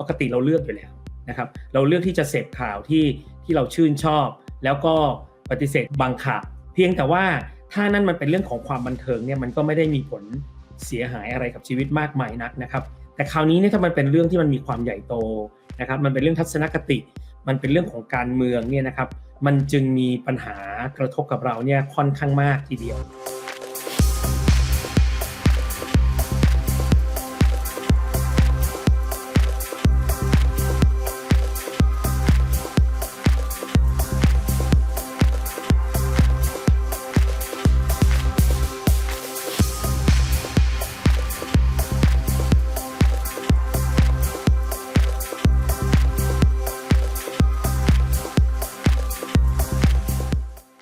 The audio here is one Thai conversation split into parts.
ปกติเราเลือกอยู่แล้วนะครับเราเลือกที่จะเสพข่าวที่ที่เราชื่นชอบ แล้วก็ปฏิเสธบางข่าวเพียงแต่ว่าถ้านั่นมันเป็นเรื่องของความบันเทิงเนี่ยมันก็ไม่ได้มีผลเสียหายอะไรกับชีวิตมากมายนักนะครับ แต่คราวนี้เนี่ยถ้ามันเป็นเรื่องที่มันมีความใหญ่โตนะครับมันเป็นเรื่องทัศนคติ มันเป็นเรื่องของการเมืองเนี่ยนะครับมันจึงมีปัญหากระทบกับเราเนี่ยค่อนข้างมากทีเดียว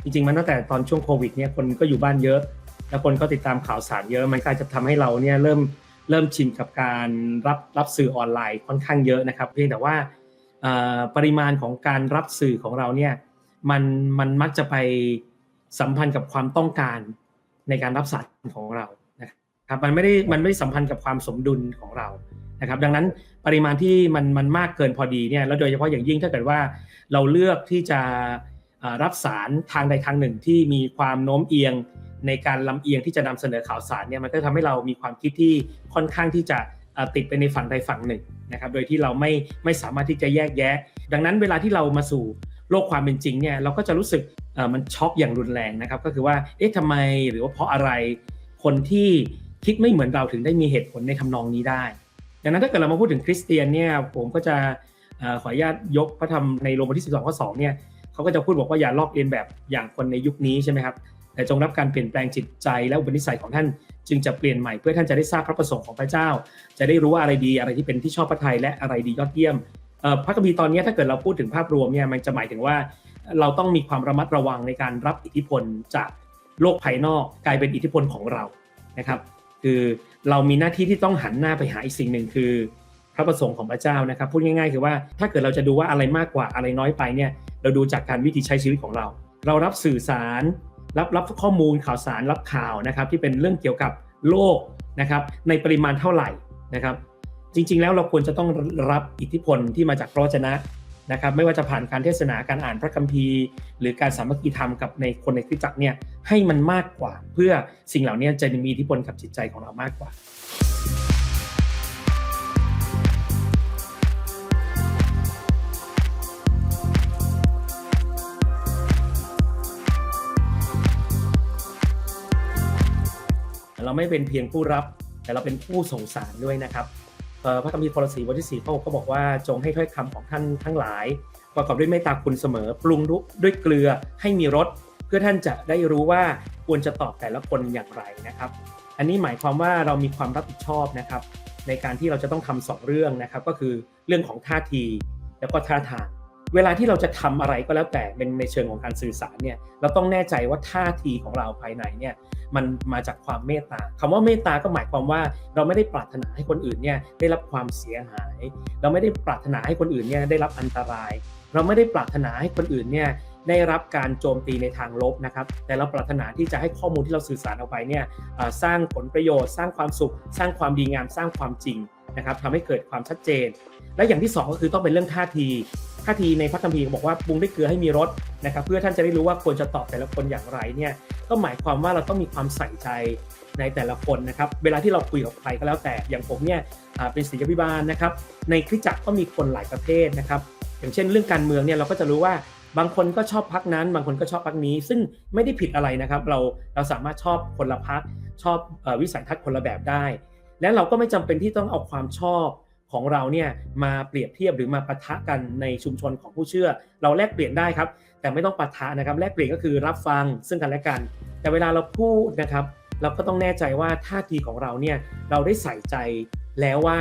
จริงๆมันตั้งแต่ตอนช่วงโควิดเนี่ยคนก็อยู่บ้านเยอะ แล้วคนก็ติดตามข่าวสารเยอะมันก็จะทำให้เราเนี่ยเริ่มเริ่มชินกับการรับรับสื่อออนไลน์ค่อนข้างเยอะนะครับ เพียงแต่ว่าปริมาณของการรับสื่อของเราเนี่ยมันมันมักจะไปสัมพันธ์กับความต้องการในการรับสารของเรานะครับมันไม่ได้มันไม่ได้สัมพันธ์กับความสมดุลของเรานะครับ ดังนั้นปริมาณที่มันมันมากเกินพอดีเนี่ยแล้วโดยเฉพาะอย่างยิ่งถ้าเกิดว่าเราเลือกที่จะ รับสารทางใดทางหนึ่งที่มีความโน้มเอียงในการลำเอียงที่จะนำเสนอข่าวสารเนี่ยมันก็ทำให้เรามีความคิดที่ค่อนข้างที่จะติดไปในฝั่งใดฝั่งหนึ่งนะครับ โดยที่เราไม่ไม่สามารถที่จะแยกแยะ ดังนั้นเวลาที่เรามาสู่โลกความเป็นจริงเนี่ยเราก็จะรู้สึกมันช็อกอย่างรุนแรงนะครับ ก็คือว่าเอ๊ะทำไมหรือว่าเพราะอะไรคนที่คิดไม่เหมือนเราถึงได้มีเหตุผลในทำนองนี้ได้ ดังนั้นถ้าเกิดเรามาพูดถึงคริสเตียนเนี่ยผมก็จะขออนุญาตยกพระธรรมในโรมบทที่ 12 ข้อ 2 เนี่ย เขาก็จะพูดบอกว่าอย่าลอกเลียนแบบอย่างคนในยุคนี้ใช่ไหมครับแต่จงรับการเปลี่ยนแปลงจิตใจและอุปนิสัยของท่านจึงจะเปลี่ยนใหม่เพื่อท่านจะได้ทราบพระประสงค์ของพระเจ้า จะได้รู้ว่าอะไรดีอะไรที่เป็นที่ชอบพระทัยและอะไรดียอดเยี่ยมพระคัมภีร์ตอนนี้ถ้าเกิดเราพูดถึงภาพรวมเนี่ยมันจะหมายถึงว่าเราต้องมีความระมัดระวังในการรับอิทธิพลจากโลกภายนอกกลายเป็นอิทธิพลของเรานะครับ คือเรามีหน้าที่ที่ต้องหันหน้าไปหาอีกสิ่งหนึ่งคือ พระประสงค์ของพระเจ้านะครับพูดง่ายๆ คือว่าถ้าเกิดเราจะดูว่าอะไรมากกว่าอะไรน้อยไปเนี่ย เราดูจากการวิธีใช้ชีวิตของเรา เรารับสื่อสาร รับรับข้อมูลข่าวสารรับข่าวนะครับ ที่เป็นเรื่องเกี่ยวกับโลกนะครับ ในปริมาณเท่าไหร่นะครับ จริง ๆ แล้วเราควรจะต้องรับอิทธิพลที่มาจากพระวจนะนะครับ ไม่ว่าจะผ่านการเทศนาการอ่านพระคัมภีร์ หรือการสามัคคีธรรมกับในคนในคริสตจักรเนี่ยให้มันมากกว่า เพื่อสิ่งเหล่านี้จะมีอิทธิพลกับจิตใจของเรามากกว่า ไม่เป็นเพียงผู้รับ แต่เราเป็นผู้ส่งสารด้วยนะครับพระคัมภีร์โคลสีบทที่สี่ข้อก็บอกว่าจงให้ถ้อยคำของท่านทั้งหลาย ประกอบด้วยเมตตาคุณเสมอ ปรุงด้วยเกลือให้มีรสเพื่อท่านจะได้รู้ว่าควรจะตอบแต่ละคนอย่างไรนะครับ อันนี้หมายความว่าเรามีความรับผิดชอบนะครับ ในการที่เราจะต้องทำสองเรื่องนะครับ ก็คือเรื่องของท่าทีแล้วก็ท่าทาง เวลาที่เราจะทำอะไรก็แล้วแต่เป็นในเชิงของการสื่อสารเนี่ยเราต้องแน่ใจว่าท่าทีของเราภายในเนี่ยมันมาจากความเมตตาคำว่าเมตตาก็หมายความว่าเราไม่ได้ปรารถนาให้คนอื่นเนี่ยได้รับความเสียหาย เราไม่ได้ปรารถนาให้คนอื่นเนี่ยได้รับอันตราย เราไม่ได้ปรารถนาให้คนอื่นเนี่ยได้รับการโจมตีในทางลบนะครับ แต่เราปรารถนาที่จะให้ข้อมูลที่เราสื่อสารออกไปเนี่ยสร้างผลประโยชน์ สร้างความสุข สร้างความดีงาม สร้างความจริงนะครับทำให้เกิดความชัดเจน และอย่างที่ 2 ก็คือต้องเป็นเรื่องท่าที ท่าทีในพระคัมภีร์บอกว่าปรุงด้วยเกลือให้มีรสนะครับ เพื่อท่านจะได้รู้ว่าควรจะตอบแต่ละคนอย่างไรเนี่ยก็หมายความว่าเราต้องมีความใส่ใจในแต่ละคนนะครับ เวลาที่เราคุยกับใครก็แล้วแต่อย่างผมเนี่ยเป็นศิษยพิบาลนะครับ ในคริสจักรก็มีคนหลายประเภทนะครับ อย่างเช่นเรื่องการเมืองเนี่ยเราก็จะรู้ว่าบางคนก็ชอบพักนั้น บางคนก็ชอบพักนี้ ซึ่งไม่ได้ผิดอะไรนะครับ เราเราสามารถชอบคนละพักชอบวิสัยทัศน์คนละแบบได้ และเราก็ไม่จำเป็นที่ต้องเอาความชอบ ของเราเนี่ยมาเปรียบเทียบหรือมาปะทะกันในชุมชนของผู้เชื่อ เราแลกเปลี่ยนได้ครับ แต่ไม่ต้องปะทะนะครับแลกเปลี่ยนก็คือรับฟังซึ่งกันและกัน แต่เวลาเราพูดนะครับเราก็ต้องแน่ใจว่าท่าทีของเราเนี่ยเราได้ใส่ใจแล้วว่า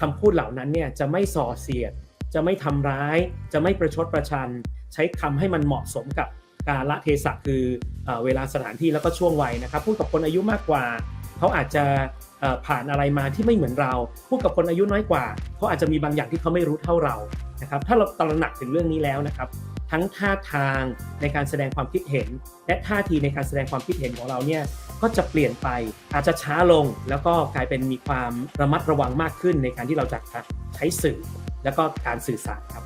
คำพูดเหล่านั้นเนี่ยจะไม่ส่อเสียด จะไม่ทำร้าย จะไม่ประชดประชัน ใช้คำให้มันเหมาะสมกับกาลเทศะคือเวลาสถานที่แล้วก็ช่วงวัยนะครับ พูดกับคนอายุมากกว่า เขาอาจจะ ผ่านอะไรมาที่ไม่เหมือนเราพูดกับคนอายุน้อยกว่าเขาอาจจะมีบางอย่างที่เขาไม่รู้เท่าเรานะครับถ้าเราตระหนักถึงเรื่องนี้แล้วนะครับ ทั้งท่าทางในการแสดงความคิดเห็น และท่าทีในการแสดงความคิดเห็นของเราเนี่ยก็จะเปลี่ยนไปอาจจะช้าลง แล้วก็กลายเป็นมีความระมัดระวังมากขึ้นในการที่เราจะใช้สื่อ แล้วก็การสื่อสารครับ